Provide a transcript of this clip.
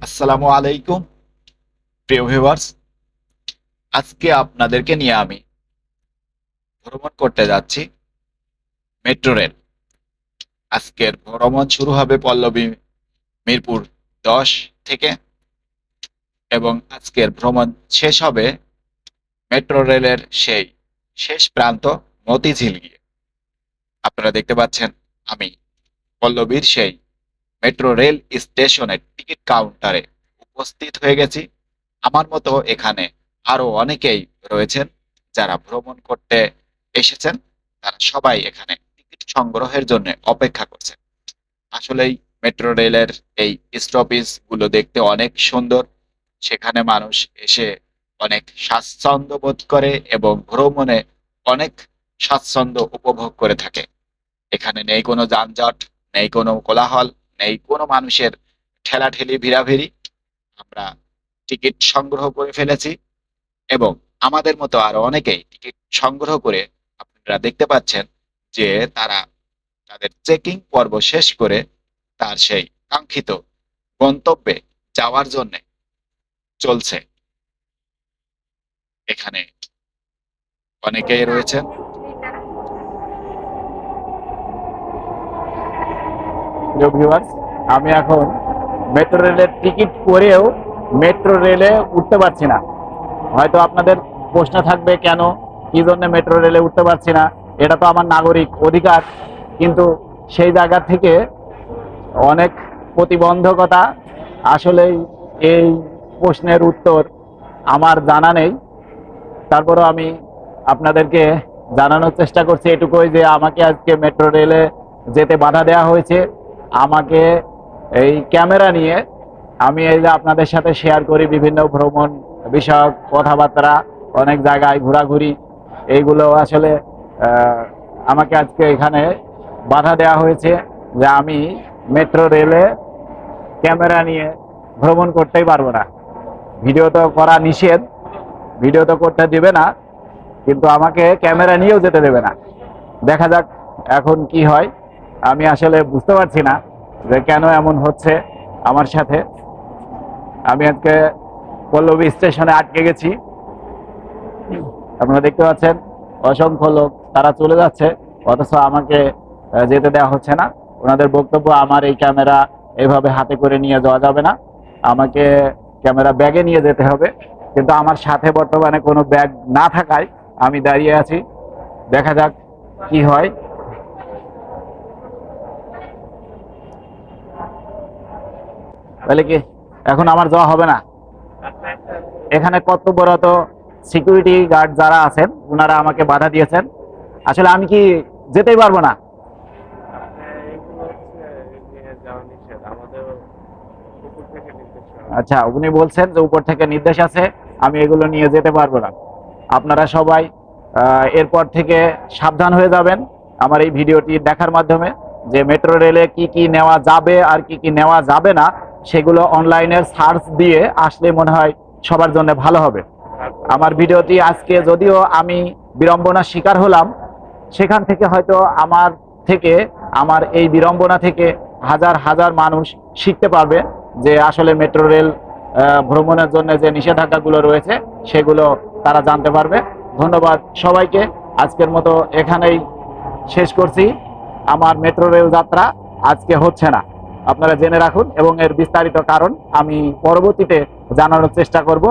আসসালামু আলাইকুম, প্রিয় ভিউয়ার্স আজকে আপনাদেরকে নিয়ে আমি ভ্রমণ করতে যাচ্ছি মেট্রো রেল। আজকের ভ্রমণ শুরু হবে পল্লবী মিরপুর দশ থেকে এবং আজকের ভ্রমণ শেষ হবে মেট্রো রেলের সেই শেষ প্রান্ত মতিঝিল গিয়ে। আপনারা দেখতে পাচ্ছেন আমি পল্লবীর সেই মেট্রো রেল স্টেশনের টিকিট কাউন্টারে উপস্থিত হয়ে গেছি। আমার মতো এখানে আরও অনেকেই রয়েছেন যারা ভ্রমণ করতে এসেছেন। তারা সবাই এখানে টিকিট সংগ্রহের জন্য অপেক্ষা করছেন। আসলেই মেট্রো রেলের এই স্টপেজগুলো দেখতে অনেক সুন্দর। সেখানে মানুষ এসে অনেক স্বাচ্ছন্দ্য বোধ করে এবং ভ্রমণে অনেক স্বাচ্ছন্দ্য উপভোগ করে থাকে। এখানে নেই কোনো যানজট, নেই কোনো কোলাহল। নেই। কোনো মানুষের ঠেলাঠেলি, ভিড়াভিড়ি আমরা টিকিট সংগ্রহ করে ফেলেছি এবং আমাদের মতো আরও অনেকেই টিকিট সংগ্রহ করে আপনারা দেখতে পাচ্ছেন যে তারা তাদের চেকিং পর্ব শেষ করে তার সেই কাঙ্ক্ষিত গন্তব্যে যাওয়ার জন্য চলছে। এখানে অনেকেই রয়েছেন। প্রিয় ভিউয়ার্স আমি এখন মেট্রো রেলের টিকিট করেও মেট্রো রেলে উঠতে পারছি না। হয়তো আপনাদের প্রশ্ন থাকবে, কেন? কি জন্য মেট্রো রেলে উঠতে পারছি না? এটা তো আমার নাগরিক অধিকার। কিন্তু সেই জায়গা থেকে অনেক প্রতিবন্ধকতা। আসলেই এই প্রশ্নের উত্তর আমার জানা নেই। তারপরও আমি আপনাদেরকে জানানোর চেষ্টা করছি এটুকুই যে আমাকে আজকে মেট্রো রেলে যেতে বাধা দেওয়া হয়েছে। আমাকে এই ক্যামেরা নিয়ে আমি এই যে আপনাদের সাথে শেয়ার করি বিভিন্ন ভ্রমণ বিষয়ক কথাবার্তা, অনেক জায়গায় ঘোরাঘুরি। এইগুলো আসলে আমাকে আজকে এখানে বাধা দেওয়া হয়েছে যে আমি মেট্রো রেলে ক্যামেরা নিয়ে ভ্রমণ করতেই পারব না। ভিডিও তো করা নিষেধ ভিডিও তো করতে দেবে না, কিন্তু আমাকে ক্যামেরা নিয়েও যেতে দেবে না। দেখা যাক এখন কি হয়। আমি আসলে বুঝতে পারছি না যে কেন এমন হচ্ছে আমার সাথে। আমি আজকে পল্লবী স্টেশনে আটকে গেছি। আপনারা দেখতে পাচ্ছেন, অসংখ্য লোক তারা চলে যাচ্ছে, অথচ আমাকে যেতে দেওয়া হচ্ছে না। ওনাদের বক্তব্য আমার এই ক্যামেরা এভাবে হাতে করে নিয়ে যাওয়া যাবে না। আমাকে ক্যামেরা ব্যাগে নিয়ে যেতে হবে। কিন্তু আমার সাথে বর্তমানে কোনো ব্যাগ না থাকায় আমি দাঁড়িয়ে আছি। দেখা যাক কি হয়। তাহলে কি এখন আমার যাওয়া হবে না? এখানে কর্তব্যরত সিকিউরিটি গার্ড যারা আছেন ওনারা আমাকে বাধা দিয়েছেন। আসলে আমি কি যেতেই পারব না। আচ্ছা উনি বলছেন যে উপর থেকে নির্দেশ আছে, আমি এগুলো নিয়ে যেতে পারব না। আপনারা সবাই এরপর থেকে সাবধান হয়ে যাবেন আমার এই ভিডিওটি দেখার মাধ্যমে যে মেট্রো রেলে কি কি নেওয়া যাবে আর কি কি নেওয়া যাবে না সেগুলো অনলাইনে সার্চ দিয়ে আসলে মনে হয় সবার জন্য ভালো হবে। আমার ভিডিওটি আজকে যদিও আমি বিড়ম্বনার শিকার হলাম, সেখান থেকে হয়তো আমার থেকে, আমার এই বিড়ম্বনা থেকে হাজার হাজার মানুষ শিখতে পারবে যে আসলে মেট্রো রেল ভ্রমণের জন্য যে নিষেধাজ্ঞাগুলো রয়েছে, সেগুলো তারা জানতে পারবে। ধন্যবাদ সবাইকে। আজকের মতো এখানেই শেষ করছি। আমার মেট্রো রেল যাত্রা আজকে হচ্ছে না। আপনারা জেনে রাখুন এবং এর বিস্তারিত কারণ আমি পরবর্তীতে জানানোর চেষ্টা করব।